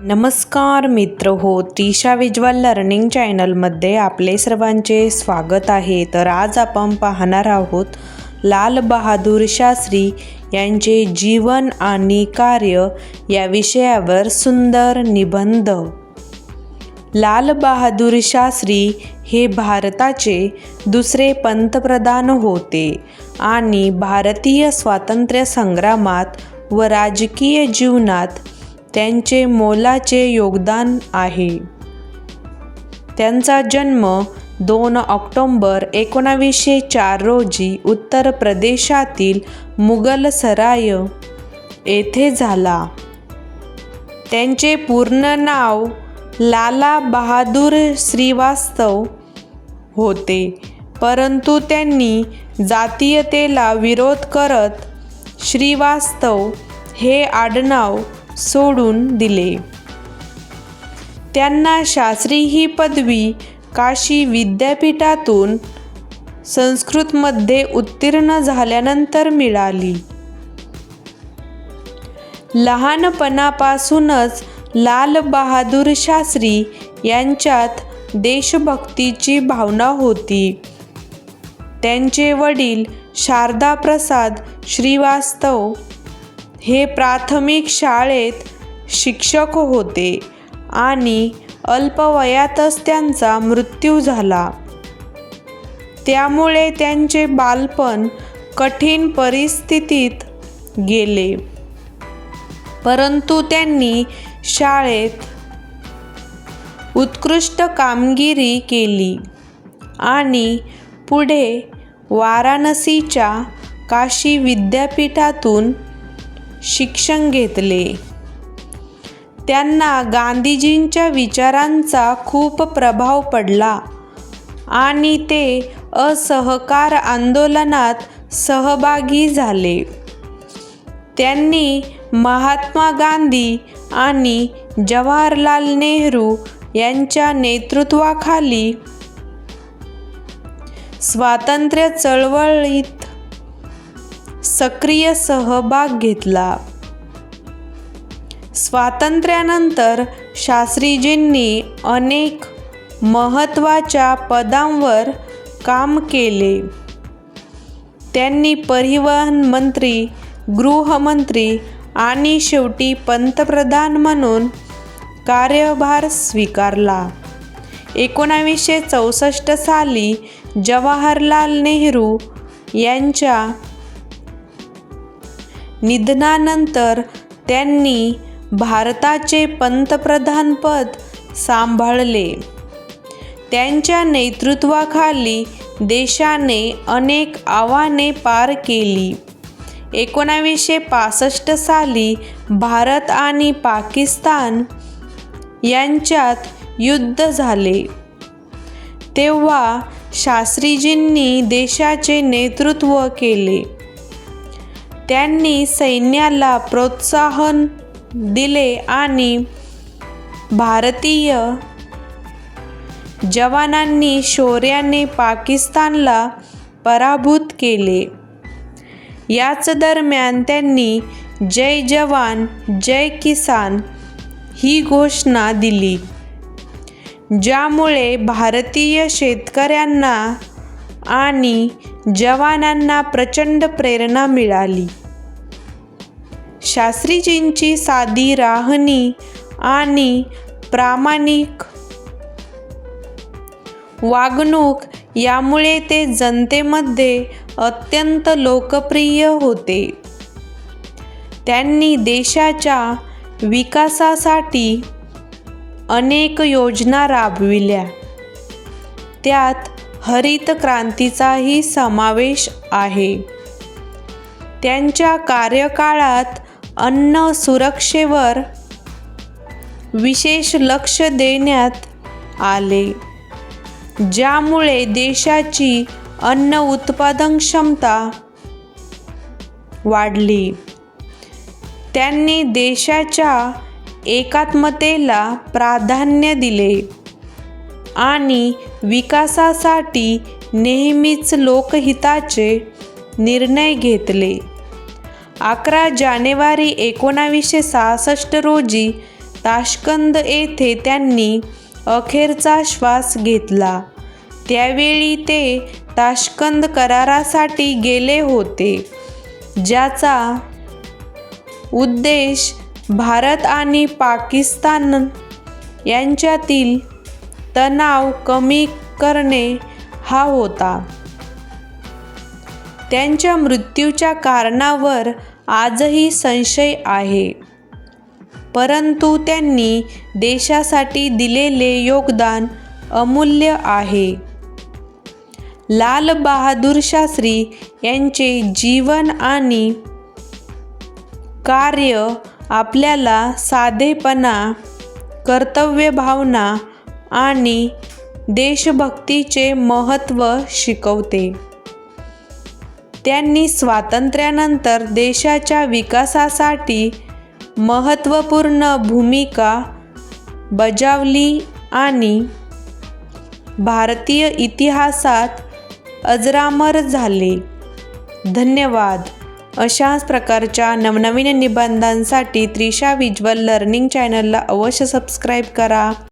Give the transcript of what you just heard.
नमस्कार मित्र हो त्रिशा विज्वल लर्निंग चॅनलमध्ये आपले सर्वांचे स्वागत आहे. तर आज आपण पाहणार आहोत लाल बहादूर शास्त्री यांचे जीवन आणि कार्य या विषयावर सुंदर निबंध. लाल बहादूर शास्त्री हे भारताचे दुसरे पंतप्रधान होते आणि भारतीय स्वातंत्र्य संग्रामात व राजकीय जीवनात त्यांचे मोलाचे योगदान आहे. त्यांचा जन्म दोन ऑक्टोंबर एकोणावीसशे चार रोजी उत्तर प्रदेशातील मुगलसराय येथे झाला. त्यांचे पूर्ण नाव लाला बहादूर श्रीवास्तव होते परंतु त्यांनी जातीयतेला विरोध करत श्रीवास्तव हे आडनाव सोडून दिले. त्यांना शास्त्री ही पदवी काशी विद्यापीठातून संस्कृतमध्ये उत्तीर्ण झाल्यानंतर मिळाली. लहानपणापासूनच लाल बहादूर शास्त्री यांच्यात देशभक्तीची भावना होती. त्यांचे वडील शारदा प्रसाद श्रीवास्तव हे प्राथमिक शाळेत शिक्षक होते आणि अल्पवयातच त्यांचा मृत्यू झाला. त्यामुळे त्यांचे बालपण कठीण परिस्थितीत गेले. परंतु त्यांनी शाळेत उत्कृष्ट कामगिरी केली आणि पुढे वाराणसीच्या काशी विद्यापीठातून शिक्षण घेतले. त्यांना गांधीजींच्या विचारांचा खूप प्रभाव पडला आणि ते असहकार आंदोलनात सहभागी झाले. त्यांनी महात्मा गांधी आणि जवाहरलाल नेहरू यांच्या नेतृत्वाखाली स्वातंत्र्य चळवळीत सक्रिय सहभाग घेतला. स्वातंत्र्यानंतर शास्त्रीजींनी अनेक महत्त्वाच्या पदांवर काम केले. त्यांनी परिवहन मंत्री गृहमंत्री आणि शेवटी पंतप्रधान म्हणून कार्यभार स्वीकारला. एकोणावीसशे चौसष्ट साली जवाहरलाल नेहरू यांच्या निधनानंतर त्यांनी भारताचे पंतप्रधानपद सांभाळले. त्यांच्या नेतृत्वाखाली देशाने अनेक आव्हाने पार केली. एकोणावीसशे पासष्ट साली भारत आणि पाकिस्तान यांच्यात युद्ध झाले. तेव्हा शास्त्रीजींनी देशाचे नेतृत्व केले. त्यांनी सैन्याला प्रोत्साहन दिले आणि भारतीय जवानांनी शौर्याने पाकिस्तानला पराभूत केले. याच दरम्यान त्यांनी जय जवान जय किसान ही घोषणा दिली ज्यामुळे भारतीय शेतकऱ्यांना आणि जवानांना प्रचंड प्रेरणा मिळाली. शास्त्रीजींची साधी राहणी आणि प्रामाणिक वागणूक यामुळे ते जनतेमध्ये अत्यंत लोकप्रिय होते. त्यांनी देशाच्या विकासासाठी अनेक योजना राबविल्या. त्यात हरित क्रांतीचाही समावेश आहे. त्यांच्या कार्यकाळात अन्न सुरक्षेवर विशेष लक्ष देण्यात आले ज्यामुळे देशाची अन्न उत्पादन क्षमता वाढली. त्यांनी देशाच्या एकात्मतेला प्राधान्य दिले आणि विकासासाठी नेहमीच लोकहिताचे निर्णय घेतले. अकरा जानेवारी एकोणावीसशे सहासष्ट रोजी ताशकंद येथे त्यांनी अखेरचा श्वास घेतला. त्यावेळी ते ताशकंद करारासाठी गेले होते ज्याचा उद्देश भारत आणि पाकिस्तान यांच्यातील तणाव कमी करणे हा होता. त्यांच्या मृत्यूच्या कारणावर आजही संशय आहे. परंतु त्यांनी देशासाठी दिलेले योगदान अमूल्य आहे. लाल बहादूर शास्त्री यांचे जीवन आणि कार्य आपल्याला साधेपणा कर्तव्यभावना आणि देशभक्तीचे महत्त्व शिकवते. त्यांनी स्वातंत्र्यानंतर देशाच्या विकासासाठी महत्त्वपूर्ण भूमिका बजावली आणि भारतीय इतिहासात अजरामर झाले. धन्यवाद. अशाच प्रकारच्या नवनवीन निबंधांसाठी त्रिशा विज्वल लर्निंग चॅनलला अवश्य सबस्क्राईब करा.